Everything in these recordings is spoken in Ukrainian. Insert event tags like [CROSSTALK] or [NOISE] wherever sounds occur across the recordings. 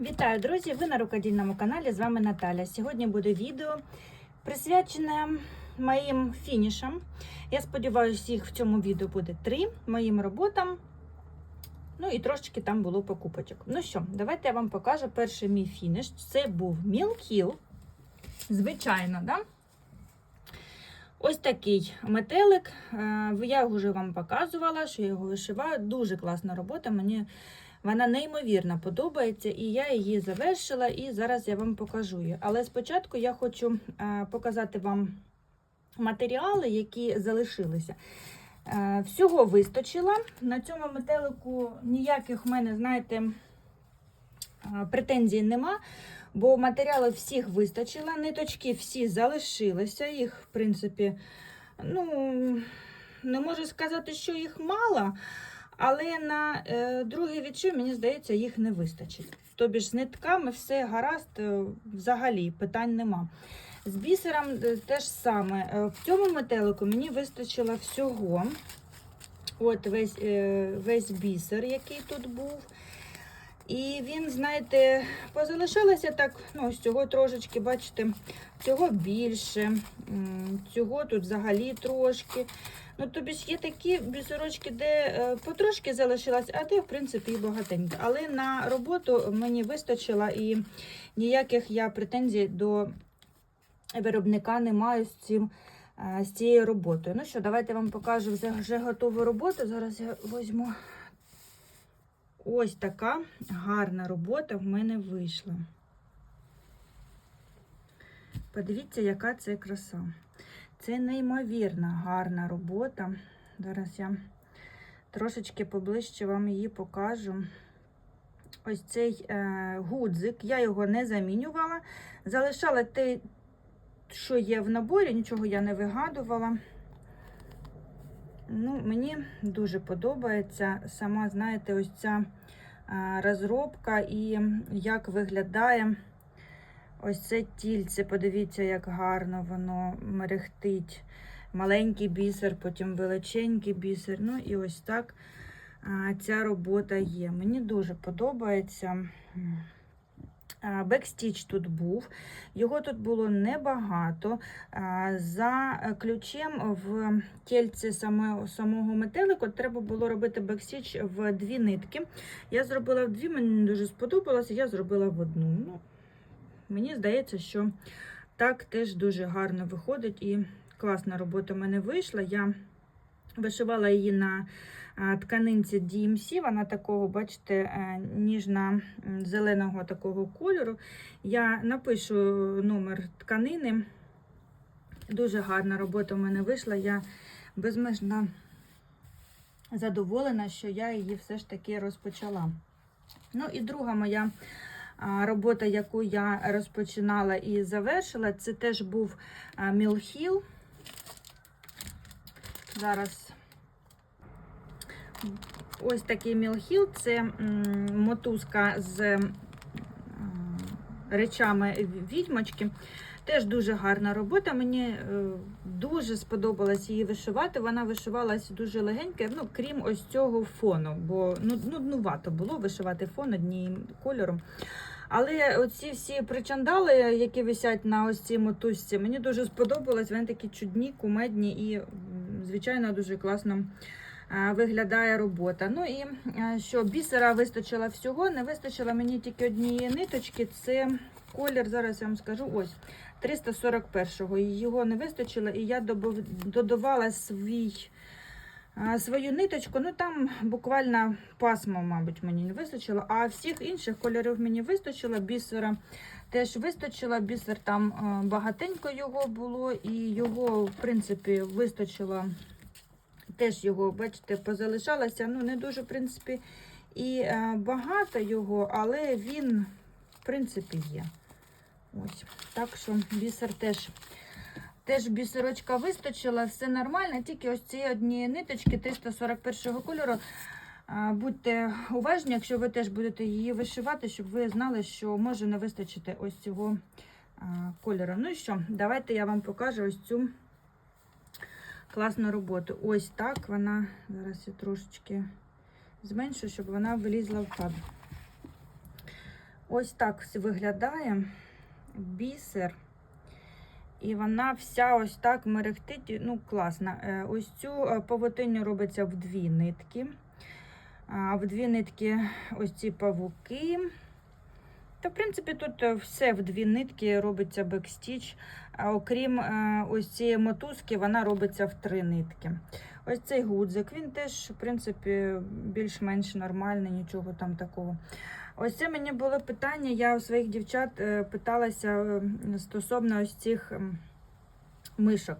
Вітаю, друзі! Ви на рукодільному каналі. З вами Наталя. Сьогодні буде відео присвячене моїм фінішам. Я сподіваюся, їх в цьому відео буде три моїм роботам. Ну і трошечки там було покупочок. Ну що, давайте я вам покажу перший мій фініш. Це був Hill. Звичайно, да? Ось такий метелик. Е, Я вже вам показувала, що я його вишиваю. Дуже класна робота. Мені вона неймовірно подобається, і я її завершила, і зараз я вам покажу її. Але спочатку я хочу е, показати вам матеріали, які залишилися. Е, Всього вистачило. На цьому метелику ніяких в мене, знаєте, е, претензій нема, бо матеріалів всіх вистачило. Ниточки всі залишилися. Їх, в принципі, ну, не можу сказати, що їх мало. Але на е, другий відчув, мені здається, їх не вистачить. Тобі ж з нитками все гаразд, е, взагалі питань нема. З бісером е, те ж саме. В цьому метелику мені вистачило всього. От весь, весь бісер, який тут був. І він, знаєте, позалишалося так, ну, ось цього трошечки, бачите, цього більше, цього тут взагалі трошки. Ну, тобі ж є такі бісерочки, де е, потрошки залишилось, а де, в принципі, і багатенько. Але на роботу мені вистачило і ніяких я претензій до виробника не маю з, цим, е, з цією роботою. Ну що, давайте вам покажу вже готову роботу. Зараз я візьму. Ось така гарна робота в мене вийшла. Подивіться, яка це краса. Це неймовірно гарна робота. Зараз я трошечки поближче вам її покажу. Ось цей е, гудзик, я його не замінювала. Залишала те, що є в наборі, нічого я не вигадувала. Ну, Мені дуже подобається сама, знаєте, ось ця е, розробка і як виглядає. Ось це тільце, подивіться, як гарно воно мерехтить. Маленький бісер, потім величенький бісер. Ну і ось так ця робота є. Мені дуже подобається. Бекстіч тут був, його тут було небагато. За ключем в тільці самого метелику треба було робити бекстіч в дві нитки. Я зробила в дві, мені дуже сподобалося, я зробила в одну. Мені здається, що так теж дуже гарно виходить і класна робота в мене вийшла. Я вишивала її на тканинці DMC, вона такого, бачите, е, ніжно-зеленого такого кольору. Я напишу номер тканини. Дуже гарна робота в мене вийшла. Я безмежно задоволена, що я її все ж таки розпочала. Ну і друга моя робота, яку я розпочинала і завершила, це теж був Мілхіл. Зараз ось такий Мілхіл, це мотузка з речами відьмочки. Теж дуже гарна робота. Мені е, дуже сподобалось її вишивати. Вона вишивалась дуже легенька, ну, крім ось цього фону, бо ну, нуднувато було вишивати фон одним кольором. Але оці всі причандали, які висять на ось цій мотузці, мені дуже сподобалось. Вони такі чудні, кумедні і, звичайно, дуже класно виглядає робота. Ну і що бісера вистачило всього, не вистачило мені тільки однієї ниточки. Це колір, зараз я вам скажу, ось 341-го. Його не вистачило, і я додавала свій. Свою ниточку, ну там буквально пасмо, мабуть, мені не вистачило, а всіх інших кольорів мені вистачило. Бісера теж вистачило. Бісер там багатенько його було, і його, в принципі, вистачило. Теж його, бачите, позалишалося. Ну, не дуже, в принципі, і багато його, але він, в принципі, є. Ось, Так що бісер теж. Теж бісерочка вистачила, все нормально, тільки ось ці одні ниточки 341 кольору. Будьте уважні, якщо ви теж будете її вишивати, щоб ви знали, що може не вистачити ось цього кольору. Ну і що, давайте я вам покажу ось цю класну роботу. Ось так вона, зараз я трошечки зменшу, щоб вона вилізла в кадр. Ось так виглядає бісер. І вона вся ось так мерехтить. Ну, класна. Е, Ось цю е, павутиню робиться в дві нитки. В дві нитки ось ці павуки. Та, в принципі, тут е, все в дві нитки робиться бекстіч. А окрім ось цієї мотузки, вона робиться в три нитки. Ось цей гудзик, він теж, в принципі, більш-менш нормальний, нічого там такого. Ось це мені було питання. Я у своїх дівчат е, питалася е, стосовно ось цих мишок.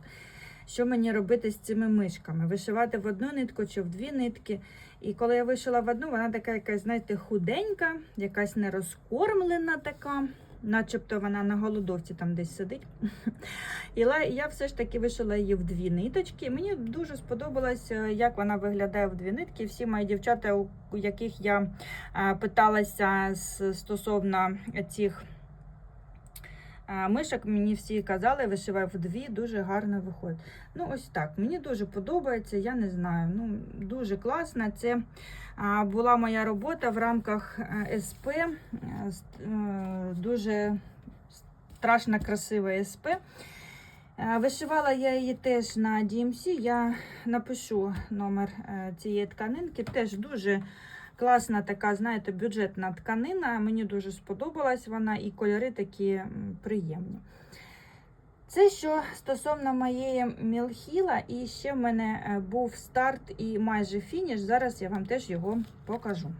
Що мені робити з цими мишками? Вишивати в одну нитку чи в дві нитки. І коли я вишила в одну, вона така якась, знаєте, худенька, якась нерозкормлена така, начебто вона на голодовці там десь сидить. [LAUGHS] І я все ж таки вишила її в дві ниточки. Мені дуже сподобалось, е, як вона виглядає в дві нитки. Всі мої дівчата, у яких я е, питалася стосовно цих е, мишок, мені всі казали, вишивай в дві, дуже гарно виходить. Ну, ось так. Мені дуже подобається, я не знаю. Ну, дуже класно. Це була моя робота в рамках е, СП. е, е, Дуже страшно красива СП. Вишивала я її теж на DMC. Я напишу номер цієї тканинки. Теж дуже класна така, знаєте, бюджетна тканина. Мені дуже сподобалась вона, і кольори такі приємні. Це що стосовно моєї мілхіла, і ще в мене е, був старт і майже фініш. Зараз я вам теж його покажу.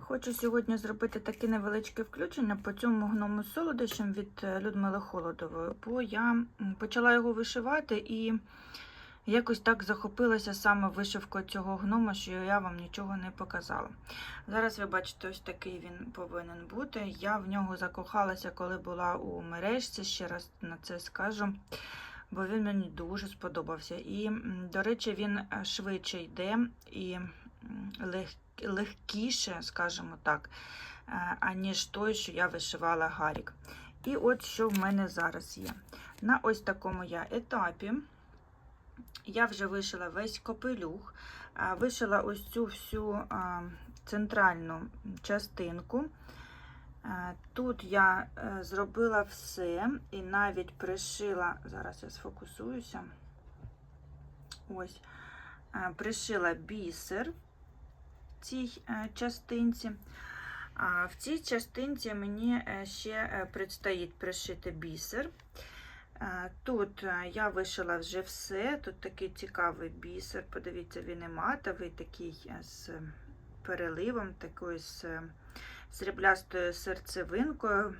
Хочу сьогодні зробити таке невеличке включення по цьому гному солодощам від е, Людмили Холодової, бо я почала його вишивати і якось так захопилася саме вишивкою цього гнома, що я вам нічого не показала. Зараз ви бачите, ось такий він повинен бути. Я в нього закохалася, коли була у мережці, ще раз на це скажу. Бо він мені дуже сподобався. І, до речі, він е, швидше йде і лег- легкіше, скажімо так, е, аніж той, що я вишивала Гарік. І от що в мене зараз є. На ось такому я етапі. Я вже вишила весь копелюх, вишила ось цю всю центральну частинку. Тут я е, зробила все і навіть пришила, зараз я сфокусуюся. Ось, пришила бісер в цій е, частинці. В цій частинці мені е, ще предстоїть пришити бісер. Е, Тут е, я вишила вже все. Тут такий цікавий бісер. Подивіться, він і матовий, такий е, з переливом, такою з сріблястою серцевинкою.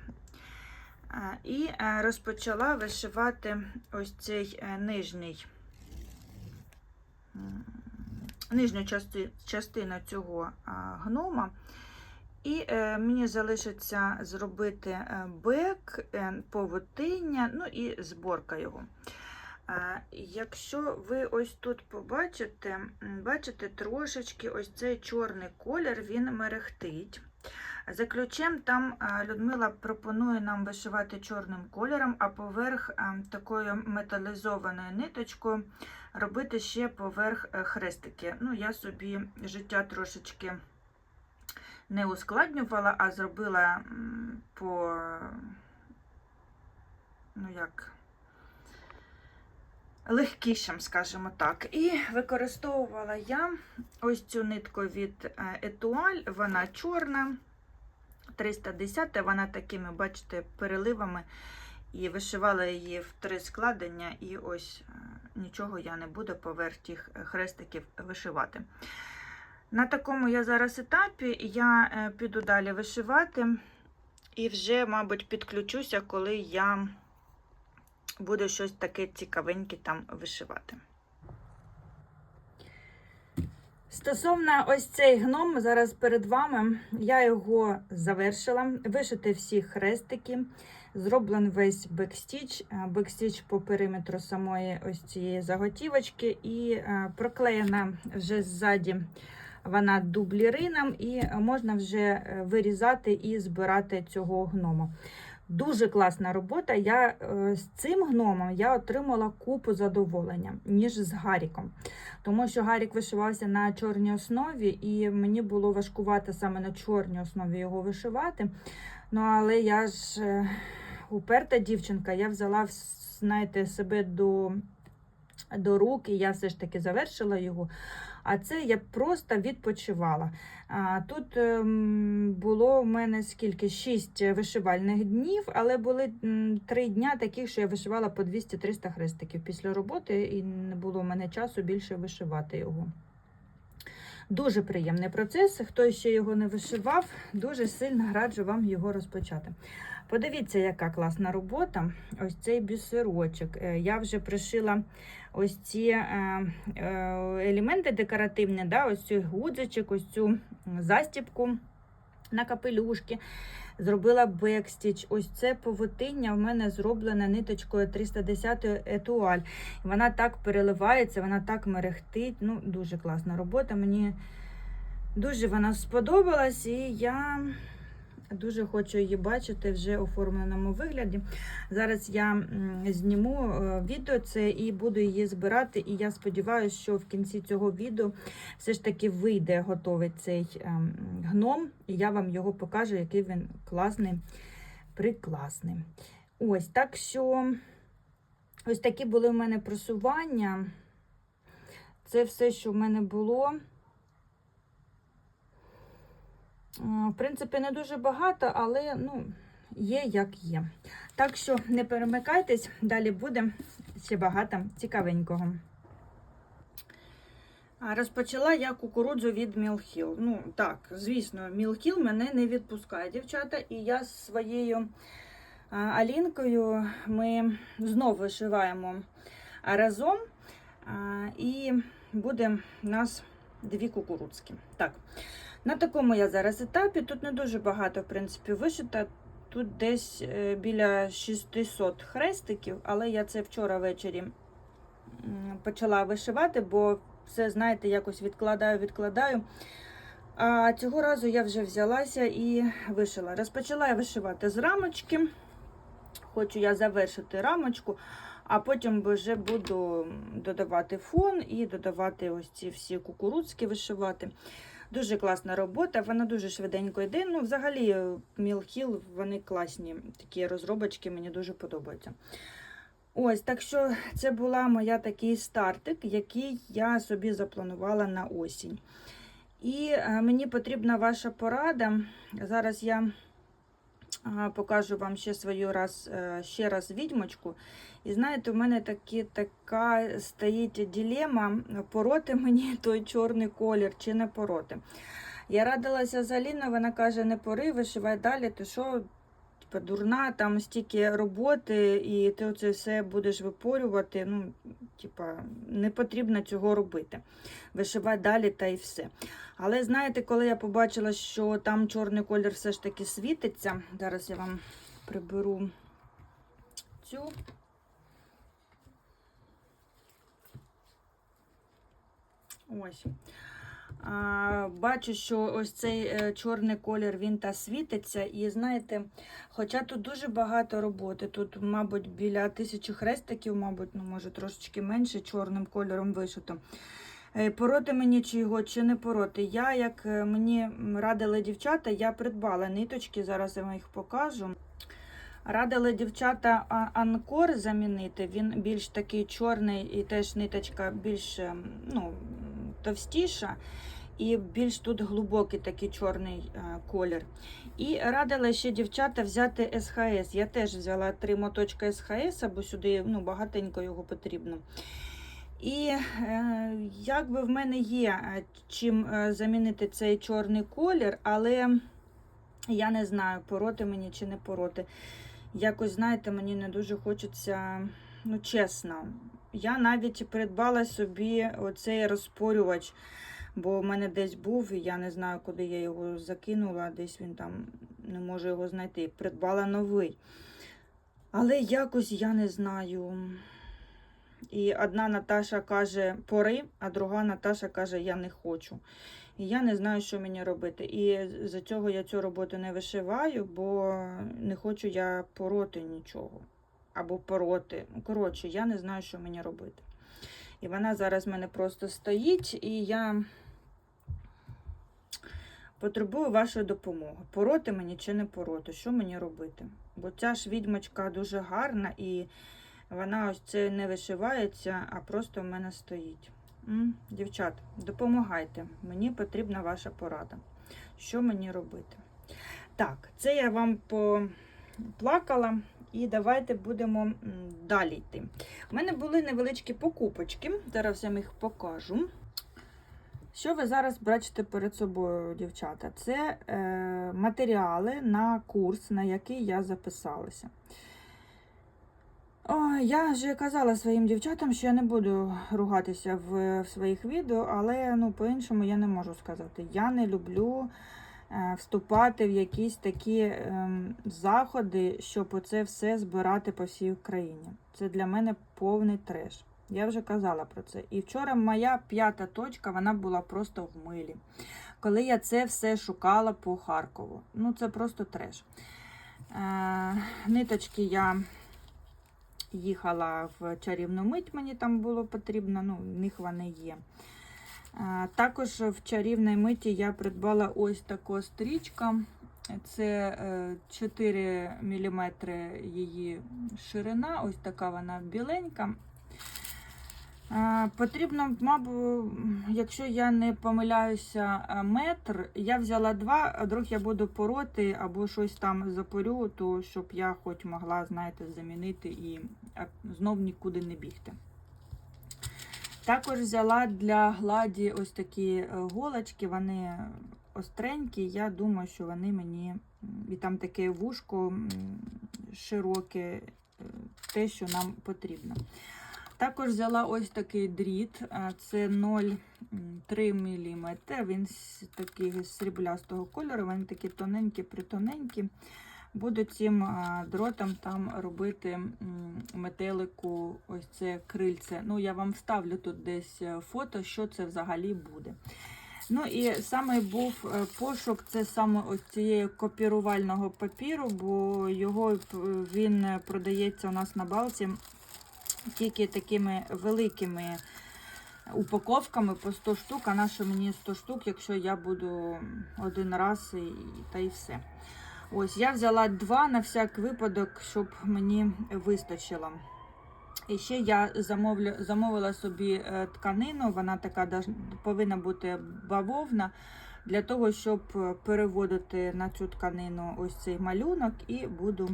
І розпочала вишивати ось цей нижній, нижню частину цього гнома. І е, мені залишиться зробити е, бек, е, повутиння, ну і зборка його. Е, якщо ви ось тут побачите, бачите трошечки ось цей чорний колір, він мерехтить. За ключем там е, Людмила пропонує нам вишивати чорним кольором, а поверх такою металізованою ниточкою робити ще поверх хрестики. Ну, я собі життя трошечки не ускладнювала, а зробила по, ну як, легкішим, скажімо так. І використовувала я ось цю нитку від Етуаль, вона чорна, 310, вона такими, бачите, переливами. І вишивала її в три складення, і ось е, нічого я не буду поверх тих хрестиків вишивати. На такому я зараз етапі я е, піду далі вишивати і вже, мабуть, підключуся, коли я буду щось таке цікавеньке там вишивати. Стосовно ось цей гном, зараз перед вами я його завершила. Вишити всі хрестики, зроблений весь бекстіч, е, бекстіч по периметру самої ось цієї заготівочки, і е, проклеєна вже ззаді вона дублірином, і можна вже е, вирізати і збирати цього гнома. Дуже класна робота. Я е, з цим гномом я отримала купу задоволення, ніж з Гаріком. Тому що Гарік вишивався на чорній основі, і мені було важкувати саме на чорній основі його вишивати. Ну, але я ж е, уперта дівчинка, я взяла знаєте, себе до, до рук, і я все ж таки завершила його. А це я просто відпочивала. Тут ем, було в мене скільки? Шість вишивальних днів, але були три дня таких, що я вишивала по 200-300 хрестиків після роботи, і не було в мене часу більше вишивати його. Дуже приємний процес. Хто ще його не вишивав, дуже сильно раджу вам його розпочати. Подивіться, яка класна робота. Ось цей бісерочок. Е, Я вже пришила ось ці е, е, елементи декоративні, да, ось цей гудзичок, ось цю застіпку на капелюшки. Зробила бекстіч. Ось це повитиння в мене зроблене ниточкою 310 етуаль. Вона так переливається, вона так мерехтить. Ну, дуже класна робота. Мені дуже вона сподобалась, і я дуже хочу її бачити вже у оформленому вигляді. Зараз я зніму е, відео це і буду її збирати. І я сподіваюся, що в кінці цього відео все ж таки вийде готовий цей ем, гном, і я вам його покажу, який він класний, прикласний. Ось так що ось такі були в мене просування. Це все, що в мене було. В принципі, не дуже багато, але ну, є як є. Так що не перемикайтесь, далі буде ще багато цікавенького. Розпочала я кукурудзу від Мілхіл. Ну, так, звісно, Мілхіл мене не відпускає, дівчата, і я з своєю Алінкою ми знову вишиваємо разом. І буде у нас дві кукурудзки. Так, на такому я зараз етапі. Тут не дуже багато, в принципі, вишита. Тут десь е, біля 600 хрестиків, але я це вчора ввечері почала вишивати, бо все, знаєте, якось відкладаю, відкладаю. А цього разу я вже взялася і вишила. Розпочала я вишивати з рамочки. Хочу я завершити рамочку, а потім вже буду додавати фон і додавати ось ці всі кукурудзки вишивати. Дуже класна робота, вона дуже швиденько йде. Ну, взагалі, Мілхіл, вони класні такі розробочки, мені дуже подобаються. Ось, так що це була моя такий стартик, який я собі запланувала на осінь. І е, мені потрібна ваша порада. Зараз я покажу вам ще свою раз, е, ще раз відьмочку. І знаєте, у мене такі, така стоїть ділема, пороти мені [LAUGHS] той чорний колір чи не пороти. Я радилася з Аліною, вона каже, не пори, вишивай далі, ти що, дурна, там стільки роботи, і ти оце все будеш випорювати. Ну, типа, не потрібно цього робити. Вишивай далі та й все. Але знаєте, коли я побачила, що там чорний колір все ж таки світиться, зараз я вам приберу цю. Ось. Бачу, що ось цей е, чорний колір він та світиться. І знаєте, хоча тут дуже багато роботи, тут, мабуть, біля тисячі хрестиків, мабуть, ну, може трошечки менше чорним кольором вишито. Е, Пороти мені чи його, чи не пороти. Я, як е, мені радили дівчата, я придбала ниточки, зараз я вам їх покажу. Радили дівчата анкор замінити. Він більш такий чорний і теж ниточка більш ем, ну, товстіша. І більш тут глибокий такий чорний е, колір. І радила ще дівчата взяти СХС. Я теж взяла три моточки СХС, бо сюди ну, багатенько його потрібно. І е, якби в мене є е, чим замінити цей чорний колір, але я не знаю, пороти мені чи не пороти. Якось, знаєте, мені не дуже хочеться, ну, чесно. Я навіть придбала собі оцей розпорювач, бо в мене десь був, і я не знаю, куди я його закинула, десь він там не можу його знайти. Придбала новий. Але якось я не знаю. І одна Наташа каже пори, а друга Наташа каже, я не хочу. І я не знаю, що мені робити. І за цього я цю роботу не вишиваю, бо не хочу я пороти нічого. Або пороти. Ну, Коротше, я не знаю, що мені робити. І вона зараз в мене просто стоїть, і я потребую вашої допомоги. Пороти мені чи не пороти, що мені робити? Бо ця ж відьмочка дуже гарна і вона ось це не вишивається, а просто в мене стоїть. Дівчат, допомагайте. Мені потрібна ваша порада. Що мені робити? Так, це я вам поплакала, і давайте будемо далі йти. У мене були невеличкі покупочки. Зараз я вам їх покажу. Що ви зараз бачите перед собою, дівчата? Це е, матеріали на курс, на який я записалася. О, я вже казала своїм дівчатам, що я не буду ругатися в, в своїх відео, але ну, по-іншому я не можу сказати. Я не люблю вступати в якісь такі е, заходи, щоб оце все збирати по всій Україні. Це для мене повний треш. Я вже казала про це. І вчора моя п'ята точка вона була просто в милі. Коли я це все шукала по Харкову. Ну, це просто треш. Е, ниточки я їхала в чарівну мить, мені там було потрібно, ну, в них вони є. Е, також в чарівній миті я придбала ось таку стрічка. Це е, 4 мм її ширина, ось така вона біленька. Е, Потрібно, мабуть, якщо я не помиляюся, е, метр. Я взяла два, а вдруг я буду пороти або щось там запорю, то щоб я хоч могла, знаєте, замінити і знов нікуди не бігти. Також взяла для гладі ось такі е, голочки, вони остренькі. Я думаю, що вони мені. І там таке вушко широке, е, те, що нам потрібно. Також взяла ось такий дріт, це 0,3 мм. Він з- такий сріблястого кольору, вони такі тоненькі, притоненькі. Буду цим дротом там робити метелику, ось це крильце. Ну, я вам вставлю тут десь е, фото, що це взагалі буде. Ну і саме був е, пошук, це саме ось цієї копірувального папіру, бо його е, він продається у нас на балці тільки такими великими упаковками по 100 штук, а на що мені 100 штук, якщо я буду один раз і, та й все. Ось, я взяла два на всяк випадок, щоб мені вистачило. І ще я замовлю, замовила собі е, тканину, вона така повинна бути бавовна, для того, щоб е, переводити на цю тканину ось цей малюнок і буду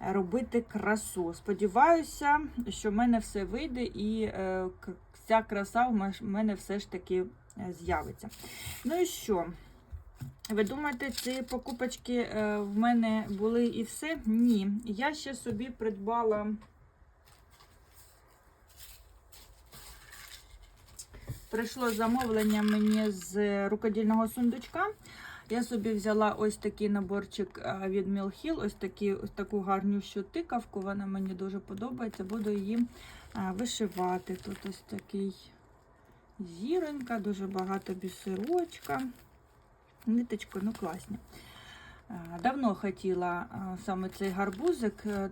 робити красу. Сподіваюся, що в мене все вийде і е, ця краса в мене все ж таки з'явиться. Ну і що? Ви думаєте, ці покупочки е, в мене були і все? Ні. Я ще собі придбала. Прийшло замовлення мені з рукодільного сундучка. Я собі взяла ось такий наборчик е, від Hill, ось, такі, ось таку гарнющу тикавку. Вона мені дуже подобається. Буду її е, вишивати. Тут ось такий зіронька, дуже багато бісерочка. Ниточки, ну класні. Е, Давно хотіла е, саме цей гарбузик. Е,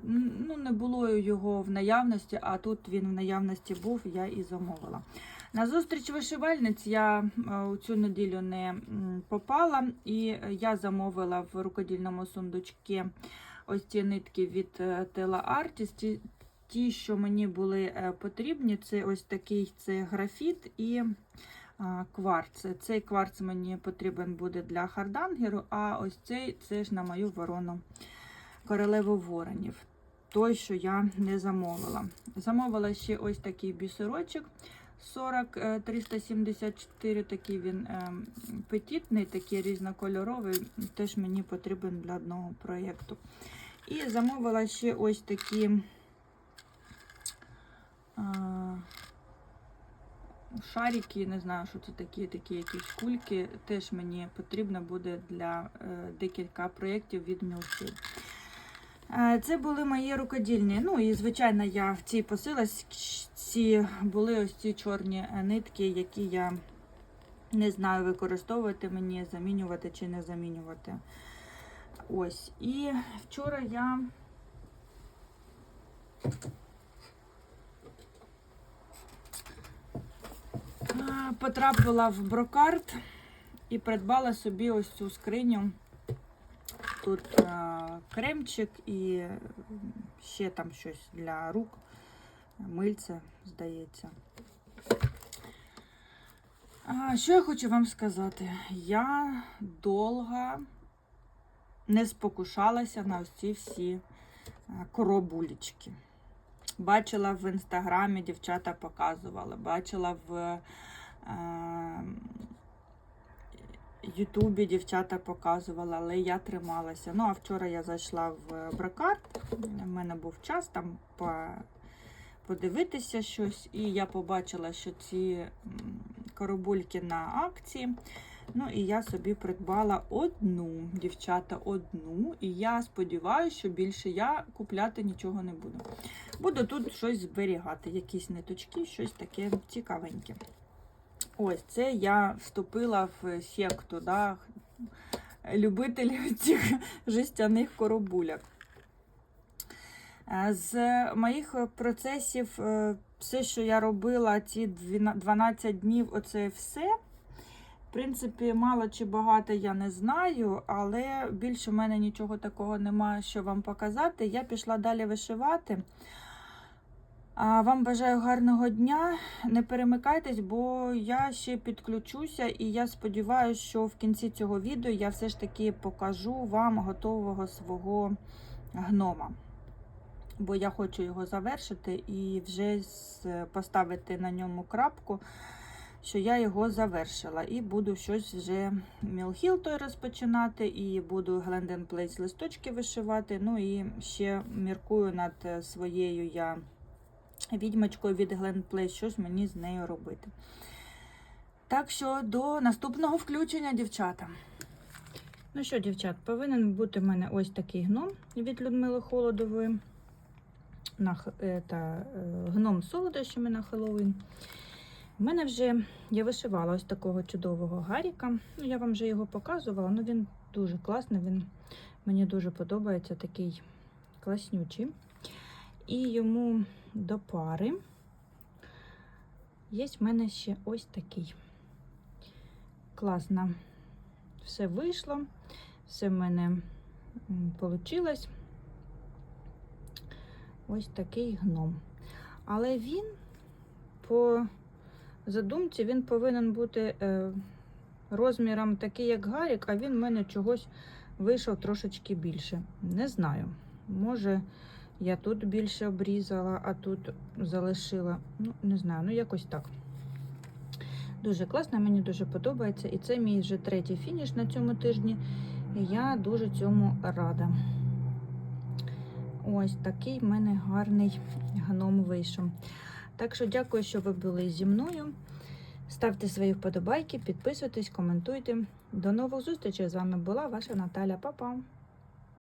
Ну, не було його в наявності, а тут він в наявності був, я і замовила. На зустріч вишивальниць я у цю неділю не попала, і я замовила в рукодільному сундучці ось ці нитки від Tela Artist. Ті, що мені були потрібні, це ось такий це графіт і кварц. Цей кварц мені потрібен буде для хардангеру, а ось цей це ж на мою ворону королеву воронів. Той, що я не замовила. Замовила ще ось такий бісерочок 40 е, 374, такий він е, петітний, такий різнокольоровий, теж мені потрібен для одного проєкту. І замовила ще ось такі. Шарики, не знаю, що це такі, такі якісь кульки. Теж мені потрібно буде для е, декілька проєктів від Мілсі. Е, Це були мої рукодільні. Ну і звичайно, я в цій посилці були ось ці чорні е, нитки, які я Не знаю, використовувати мені, замінювати чи не замінювати. Ось. І вчора я потрапила в брокарт і придбала собі ось цю скриню. Тут а, кремчик і ще там щось для рук, мильце, здається. А, що я хочу вам сказати? Я довго не спокушалася на ці всі коробулечки. Бачила в інстаграмі, дівчата показували, бачила в е, Ютубі дівчата показували, але я трималася. Ну, а вчора я зайшла в брокарт, у мене був час там по- подивитися щось, і я побачила, що ці м, коробульки на акції. Ну і я собі придбала одну, дівчата, одну. І я сподіваюся, що більше я купляти нічого не буду. Буду тут щось зберігати, якісь ниточки, щось таке цікавеньке. Ось це я вступила в секту, да, любителів цих жестяних коробуляк. З моїх процесів, е, все, що я робила ці 12 днів, оце все. Принципі, мало чи багато я не знаю, але більше в мене нічого такого немає, що вам показати. Я пішла далі вишивати. А вам бажаю гарного дня. Не перемикайтесь, бо я ще підключуся, і я сподіваюся, що в кінці цього відео я все ж таки покажу вам готового свого гнома. Бо я хочу його завершити і вже поставити на ньому крапку, що я його завершила. І буду щось вже мілхіл той розпочинати, і буду Гленден Плейс листочки вишивати. Ну і ще міркую над е, своєю я відьмочкою від Glen Play, що ж мені з нею робити. Так що до наступного включення, дівчата. Ну що, дівчат, повинен бути в мене ось такий гном від Людмили Холодової. На, х- е, е, гном з солодощами на Хеллоуін. У мене вже я вишивала ось такого чудового гаріка. Ну, я вам вже його показувала, ну він дуже класний, він мені дуже подобається, такий класнючий. І йому до пари є в мене ще ось такий. Класно. Все вийшло, все в мене вийшло. Ось такий гном. Але він, по задумці, він повинен бути е, розміром такий, як Гарік, а він в мене чогось вийшов трошечки більше. Не знаю. Може, я тут більше обрізала, а тут залишила. Ну, не знаю, ну якось так. Дуже класно, мені дуже подобається. І це мій вже третій фініш на цьому тижні. І я дуже цьому рада. Ось такий в мене гарний гном вийшов. Так що дякую, що ви були зі мною. Ставте свої вподобайки, підписуйтесь, коментуйте. До нових зустрічей. З вами була ваша Наталя. Па-па!